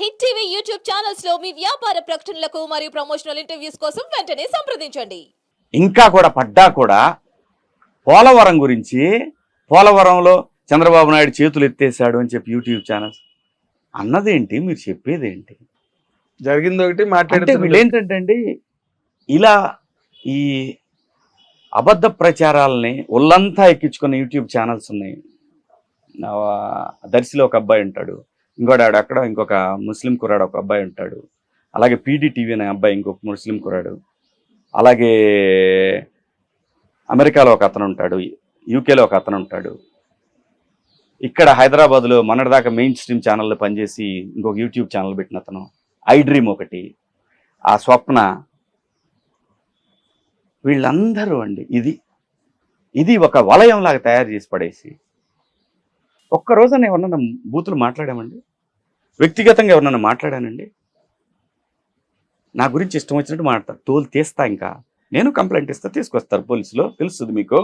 Hit TV YouTube ఛానల్స్లో మీ వ్యాపార ప్రకటనలకు మరియు ప్రమోషనల్ ఇంటర్వ్యూస్ కోసం వెంటనే సంప్రదించండి. ఇంకా కూడా పడ్డా కూడా పోలవరం గురించి పోలవరంలో చంద్రబాబు నాయుడు చేతులు ఎత్తేసాడు అని చెప్పి యూట్యూబ్ ఛానల్స్. అన్నదేంటి? మీరు చెప్పేదేంటి? జరిగింది ఒకటి మాట్లాడితే వీళ్ళు ఏంటంటే అండి ఇలా ఈ అబద్ధ ప్రచారాలని ఒళ్ళంతా ఎక్కించుకున్న యూట్యూబ్ ఛానల్స్ ఉన్నాయి. నా దర్శిలో ఒక అబ్బాయి ఉంటాడు. ఇంకోడాడు అక్కడ ఇంకొక ముస్లిం కుర్రాడు ఒక అబ్బాయి ఉంటాడు. అలాగే పీడీటీవీ అనే అబ్బాయి ఇంకొక ముస్లిం కుర్రాడు. అలాగే అమెరికాలో ఒక అతను ఉంటాడు. యూకేలో ఒక అతను ఉంటాడు. ఇక్కడ హైదరాబాద్లో మొన్నటిదాకా మెయిన్ స్ట్రీమ్ ఛానల్లో పనిచేసి ఇంకొక యూట్యూబ్ ఛానల్ పెట్టిన అతను. ఐ డ్రీమ్ ఒకటి. ఆ స్వప్న వీళ్ళందరూ అండి ఇది ఇది ఒక వలయంలాగా తయారు చేసి పడేసి. ఒక్క రోజున ఎవరన్నా బూతులు మాట్లాడామండి? వ్యక్తిగతంగా ఎవరన్నా మాట్లాడానండి? నా గురించి ఇష్టం వచ్చినట్టు మాట్లాడతారు. తోలు తీస్తా ఇంకా. నేను కంప్లైంట్ ఇస్తా తీసుకొస్తారు పోలీసులు. తెలుస్తుంది మీకు.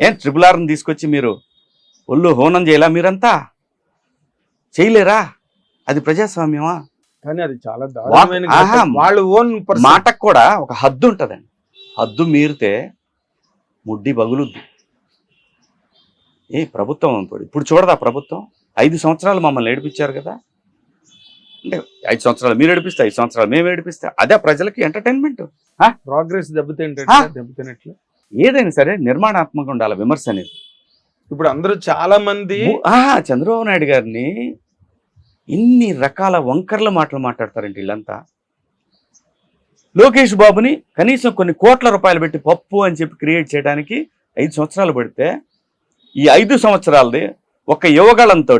ఏం ట్రిపుల్ ఆర్ని తీసుకొచ్చి మీరు ఒళ్ళు హోనం చేయాలా మీరంతా? చేయలేరా? అది ప్రజాస్వామ్యమా? కానీ అది చాలా. వాళ్ళు ఓన్ మాటకు కూడా ఒక హద్దు ఉంటుందండి. హద్దు మీరితే ముడ్డి బగులుద్ది ఏ ప్రభుత్వం ఇప్పుడు ఇప్పుడు చూడదా ప్రభుత్వం? ఐదు సంవత్సరాలు మమ్మల్ని ఏడిపించారు కదా? అంటే ఐదు సంవత్సరాలు మీరు ఏడిపిస్తే ఐదు సంవత్సరాలు మేము ఏడిపిస్తే అదే ప్రజలకి ఎంటర్టైన్మెంట్ ప్రోగ్రెస్ దెబ్బతింటే ఏదైనా సరే నిర్మాణాత్మకంగా ఉండాలి విమర్శ అనేది. ఇప్పుడు అందరూ చాలా మంది చంద్రబాబు నాయుడు గారిని ఇన్ని రకాల వంకర్ల మాటలు మాట్లాడతారండి వీళ్ళంతా. లోకేష్ బాబుని కనీసం కొన్ని కోట్ల రూపాయలు పెట్టి పప్పు అని చెప్పి క్రియేట్ చేయడానికి ఐదు సంవత్సరాలు పడితే ఈ ఐదు సంవత్సరాలది ఒక యువగళంతో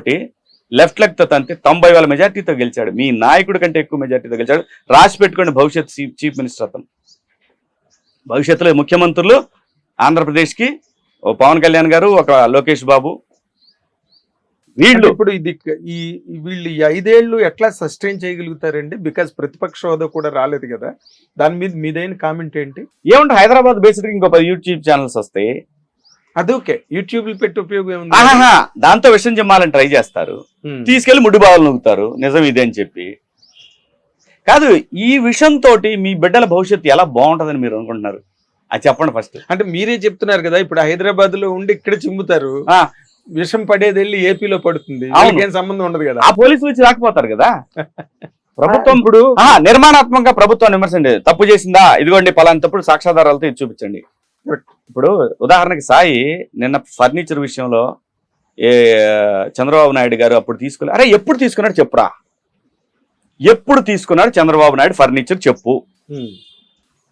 లెఫ్ట్ లెగ్తో తంతే తొంభై వేల మెజార్టీతో గెలిచాడు. మీ నాయకుడి కంటే ఎక్కువ మెజార్టీతో గెలిచాడు. రాసి పెట్టుకోండి భవిష్యత్ చీఫ్ మినిస్టర్ అతను. భవిష్యత్తులో ముఖ్యమంత్రులు ఆంధ్రప్రదేశ్కి ఓ పవన్ కళ్యాణ్ గారు ఒక లోకేష్ బాబు. వీళ్ళు ఇప్పుడు ఇది ఈ ఈ వీళ్ళు ఈ ఐదేళ్ళు ఎట్లా సస్టైన్ చేయగలుగుతారండి? బికాస్ ప్రతిపక్ష హోదా కూడా రాలేదు కదా. దాని మీద మీదైన కామెంట్ ఏంటి? ఏమంటే హైదరాబాద్ బేస్డ్ ఇంకో పది యూట్యూబ్ ఛానల్స్ వస్తాయి అది ఓకే యూట్యూబ్ పెట్టి ఉపయోగం దాంతో విషయం చెప్పాలని ట్రై చేస్తారు. తీసుకెళ్ళి ముడ్డు బావలు నూగుతారు నిజం ఇదే అని చెప్పి. కాదు ఈ విషయంతో మీ బిడ్డల భవిష్యత్తు ఎలా బాగుంటుందని మీరు అనుకుంటున్నారు? అది చెప్పండి ఫస్ట్. అంటే మీరే చెప్తున్నారు కదా ఇప్పుడు హైదరాబాద్లో ఉండి ఇక్కడ చిమ్ముతారు. విషం పడేది వెళ్ళి ఏపీలో పడుతుంది. ఏం సంబంధం ఉండదు కదా. ఆ పోలీసులు వచ్చి రాకపోతారు కదా. ప్రభుత్వం ఇప్పుడు ఆ, నిర్మాణాత్మకంగా ప్రభుత్వం విమర్శండి తప్పు చేసిందా? ఇదిగోండి పలాని తప్పుడు సాక్ష్యాధారాలతో ఇది చూపించండి. ఇప్పుడు ఉదాహరణకి సాయి నిన్న ఫర్నిచర్ విషయంలో ఏ చంద్రబాబు నాయుడు గారు అప్పుడు తీసుకున్నారు అరే ఎప్పుడు తీసుకున్నాడు చెప్పురా? ఎప్పుడు తీసుకున్నాడు చంద్రబాబు నాయుడు ఫర్నిచర్ చెప్పు.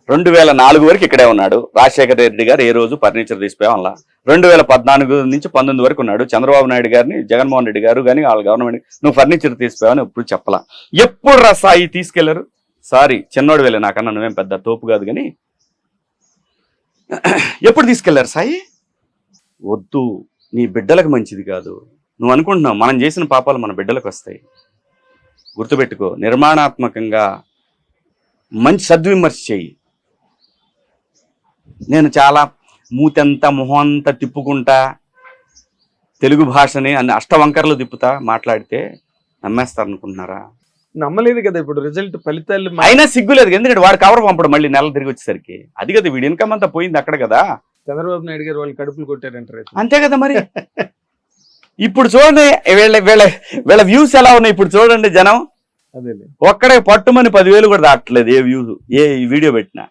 రెండు వేల నాలుగు వరకు ఇక్కడే ఉన్నాడు. రాజశేఖర రెడ్డి గారు ఏ రోజు ఫర్నిచర్ తీసిపోయాం అలా. రెండు వేల పద్నాలుగు నుంచి పంతొమ్మిది వరకు ఉన్నాడు. చంద్రబాబు నాయుడు గారిని జగన్మోహన్ రెడ్డి గారు కానీ వాళ్ళ గవర్నమెంట్ నువ్వు ఫర్నిచర్ తీసిపోయావని ఎప్పుడు చెప్పలా. ఎప్పుడు రా సాయి తీసుకెళ్ళరు? సారీ చిన్నోడు వెళ్ళి నాకన్నా నువ్వేం పెద్ద తోపు కాదు కానీ ఎప్పుడు తీసుకెళ్ళారు సాయి? వద్దు నీ బిడ్డలకు మంచిది కాదు. నువ్వు అనుకుంటున్నావు మనం చేసిన పాపాలు మన బిడ్డలకు వస్తాయి. గుర్తుపెట్టుకో నిర్మాణాత్మకంగా మంచి సద్విమర్శ చెయ్యి. నేను చాలా మూతంతా మొహంతా తిప్పుకుంటా తెలుగు భాషని అన్ని అష్టవంకర్లు తిప్పుతా మాట్లాడితే నమ్మేస్తారు అనుకుంటున్నారా నమ్మలేదు కదా ఇప్పుడు రిజల్ట్ ఫలితాలు అయినా సిగ్గులేదు ఎందుకంటే వాడు కవర్ పంపడు మళ్ళీ నెల తిరిగి వచ్చేసరికి. అది కదా వీడి ఇన్కమ్ అంతా పోయింది అక్కడ కదా. చంద్రబాబు నాయుడు గారు వాళ్ళు కడుపులు కొట్టారంటారు. అంతే కదా మరి. ఇప్పుడు చూడండి వీళ్ళ వీళ్ళ వీళ్ళ వ్యూస్ ఎలా ఉన్నాయి ఇప్పుడు చూడండి జనం. అదేలే. ఒక్కడే పట్టుమని పదివేలు కూడా దాటలేదు ఏ వ్యూ ఏ వీడియో పెట్టినా.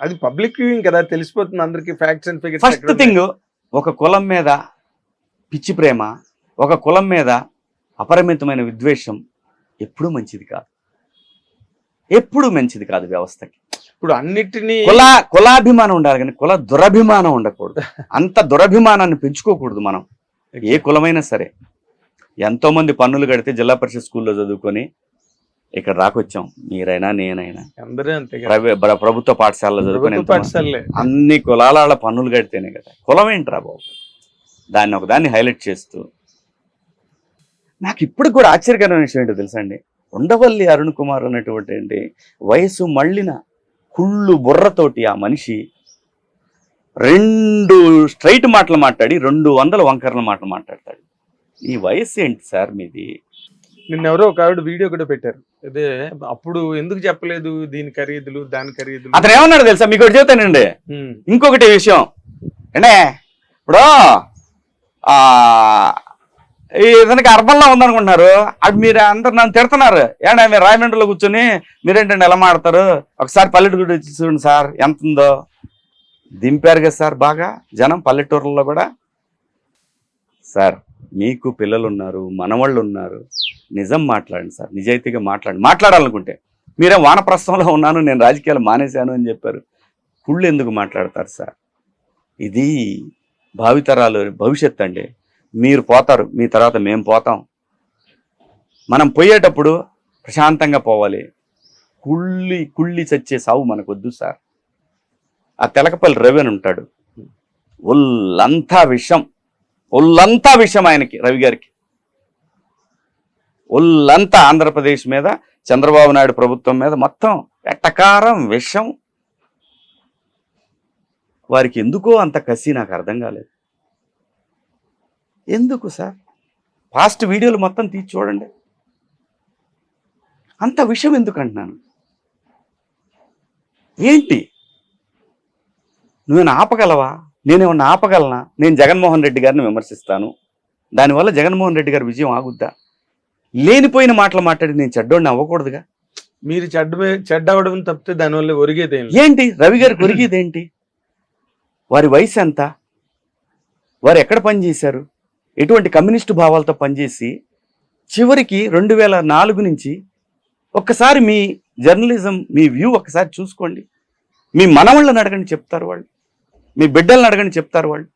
అది పబ్లిక్ వ్యూయింగ్ కదా తెలిసిపోతుంది అందరికి facts and figures first thing ఒక కులం మీద పిచ్చి ప్రేమ ఒక కులం మీద అపరిమితమైన విద్వేషం ఎప్పుడూ మంచిది కాదు. ఎప్పుడూ మంచిది కాదు వ్యవస్థకి. ఇప్పుడు అన్నిటినీ కుల కులాభిమానం ఉండాలి కానీ కుల దురభిమానం ఉండకూడదు. అంత దురభిమానాన్ని పెంచుకోకూడదు మనం. ఏ కులమైనా సరే. ఎంతో మంది పన్నులు కడితే జిల్లా పరిషత్ స్కూల్లో చదువుకొని ఇక్కడ రాకొచ్చాం. మీరైనా నేనైనా. అందరూ అంతే ప్రభుత్వ పాఠశాలలో చదువుకొని అన్ని కులాల పన్నులు కడితేనే కదా. కులం ఏంట్రా బాబు? దాన్ని ఒక దాన్ని హైలైట్ చేస్తూ నాకు ఇప్పుడు కూడా ఆశ్చర్యకరమైన విషయం ఏంటో తెలుసా అండి ఉండవల్లి అరుణ్ కుమార్ అనేటువంటి ఏంటి? వయసు మళ్ళిన కుళ్ళు బుర్రతోటి ఆ మనిషి రెండు స్ట్రైట్ మాటలు మాట్లాడి రెండు వందల వంకరల మాటలు మాట్లాడతాడు. ఈ వయసు ఏంటి సార్ మీది? నిన్న ఎవరో ఒక ఆవిడ వీడియో కూడా పెట్టారు. అదే అప్పుడు ఎందుకు చెప్పలేదు దీని ఖరీదులు దాని ఖరీదులు? అతను ఏమన్నాడు తెలుసా? మీకు ఒకటి చెప్తానండి ఇంకొకటి విషయం. అంటే ఇప్పుడు ఇతనికి అర్బన్లో ఉందనుకుంటున్నారు. అది మీరు అందరు నన్ను తిడుతున్నారు. ఏంటంటే మీరు రాయమండ్రిలో కూర్చొని మీరేంటండి ఎలా మాడతారు ఒకసారి పల్లెటూరు వచ్చి చూడండి సార్ ఎంత ఉందో దింపారు కదా సార్ బాగా. జనం పల్లెటూరులో కూడా. సార్ మీకు పిల్లలు ఉన్నారు మనవాళ్ళు ఉన్నారు నిజం మాట్లాడండి సార్ నిజాయితీగా మాట్లాడండి. మాట్లాడాలనుకుంటే. మీరే వానప్రస్థంలో ఉన్నాను నేను రాజకీయాలు మానేశాను అని చెప్పారు. కుళ్ళు ఎందుకు మాట్లాడతారు సార్? ఇది భావితరాలు భవిష్యత్ అండి. మీరు పోతారు మీ తర్వాత మేము పోతాం. మనం పోయేటప్పుడు ప్రశాంతంగా పోవాలి. కుళ్ళి కుళ్ళి చచ్చే సావు మనకొద్దు సార్. ఆ తెలకపల్లి రవి అని ఉంటాడు. ఒళ్ళంతా విషం. ఒళ్ళంతా విషం ఆయనకి రవి గారికి. ఒళ్ళంతా ఆంధ్రప్రదేశ్ మీద చంద్రబాబు నాయుడు ప్రభుత్వం మీద మొత్తం ఎట్టకారం విషం. వారికి ఎందుకో అంత కసి నాకు అర్థం కాలేదు. ఎందుకు సార్? పాస్ట్ వీడియోలు మొత్తం తీసి చూడండి. అంత విషయం ఎందుకు అంటున్నాను? ఏంటి? నువ్వేనా ఆపగలవా? నేనేమన్నా ఆపగలనా? నేను జగన్మోహన్ రెడ్డి గారిని విమర్శిస్తాను. దానివల్ల జగన్మోహన్ రెడ్డి గారి విజయం ఆగుద్దా? లేనిపోయిన మాటలు మాట్లాడి నేను చెడ్డోడిని అవ్వకూడదుగా? మీరు చెడ్డ చెడ్డ అవడం తప్పితే దానివల్ల ఒరిగేదేం ఏంటి? రవి గారు కొరిగేది ఏంటి? వారి వయసు ఎంత? వారు ఎక్కడ పనిచేశారు ఎటువంటి కమ్యూనిస్టు భావాలతో పనిచేసి చివరికి రెండు వేల నాలుగు నుంచి ఒక్కసారి మీ జర్నలిజం మీ వ్యూ ఒక్కసారి చూసుకోండి. మీ మనవాళ్ళని అడగండి చెప్తారు వాళ్ళు. మీ బిడ్డలను అడగండి చెప్తారు వాళ్ళు.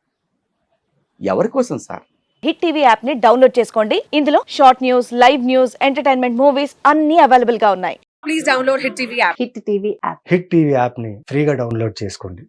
ఎవరి కోసం సార్? హిట్ టీవీ యాప్ని డౌన్లోడ్ చేసుకోండి. ఇందులో short news live news entertainment movies అన్ని అవైలబుల్గా ఉన్నాయి. please download Hit TV app. Hit TV app. Hit TV యాప్ని ఫ్రీగా డౌన్లోడ్ చేసుకోండి.